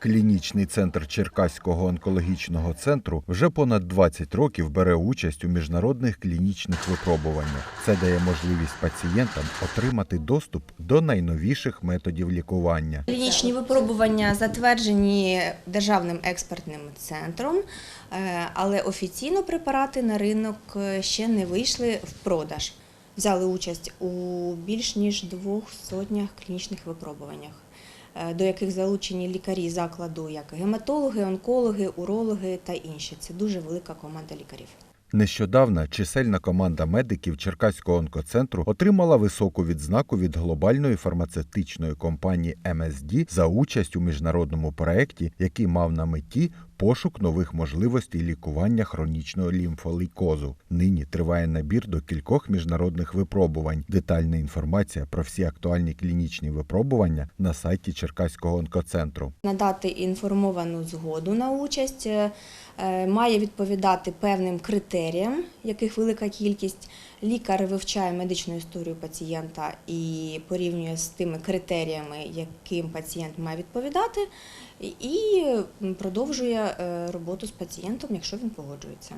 Клінічний центр Черкаського онкологічного центру вже понад 20 років бере участь у міжнародних клінічних випробуваннях. Це дає можливість пацієнтам отримати доступ до найновіших методів лікування. Клінічні випробування затверджені державним експертним центром, е, але офіційно препарати на ринок ще не вийшли в продаж. Взяли участь у більш ніж двох сотнях клінічних випробуваннях, е, до яких залучені лікарі закладу, як гематологи, онкологи, урологи та інші. Це дуже велика команда лікарів. Нещодавно чисельна команда медиків Черкаського онкоцентру отримала високу відзнаку від глобальної фармацевтичної компанії MSD за участь у міжнародному проєкті, який мав на меті пошук нових можливостей лікування хронічного лімфолейкозу. Нині триває набір до кількох міжнародних випробувань. Детальна інформація про всі актуальні клінічні випробування на сайті Черкаського онкоцентру. Надати інформовану згоду на участь е, е, має відповідати певним критеріям, яких велика кількість. Лікар вивчає медичну історію пацієнта і порівнює з тими критеріями, яким пацієнт має відповідати, і продовжує е, роботу з пацієнтом, якщо він погоджується.